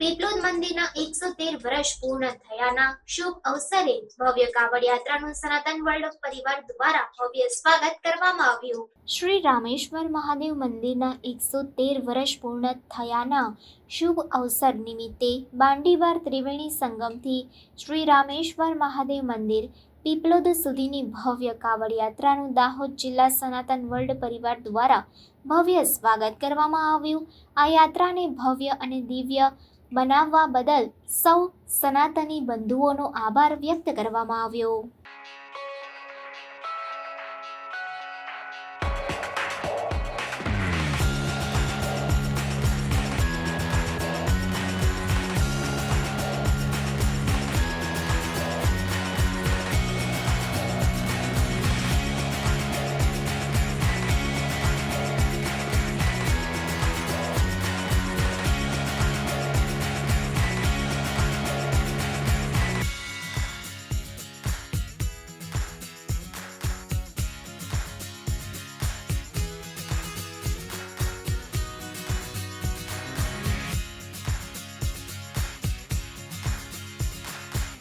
પીપલોદ મંદિરના એકસો તેર વર્ષ પૂર્ણ થયાના શુભ અવસરે ભવ્ય કાવડ યાત્રાનું સનાતન વર્લ્ડ પરિવાર દ્વારા ભવ્ય સ્વાગત કરવામાં આવ્યું. શ્રી રામેશ્વર મહાદેવ મંદિરના એકસો તેર વર્ષ પૂર્ણ થયાના શુભ અવસર નિમિત્તે બાંડીવાર ત્રિવેણી સંગમથી શ્રી રામેશ્વર મહાદેવ મંદિર પીપલોદ સુધીની ભવ્ય કાવડ યાત્રાનું દાહોદ જિલ્લા સનાતન વર્લ્ડ પરિવાર દ્વારા ભવ્ય સ્વાગત કરવામાં આવ્યું. આ યાત્રાને ભવ્ય અને દિવ્ય બનાવવા બદલ સૌ સનાતની બંધુઓનો આભાર વ્યક્ત કરવામાં આવ્યો.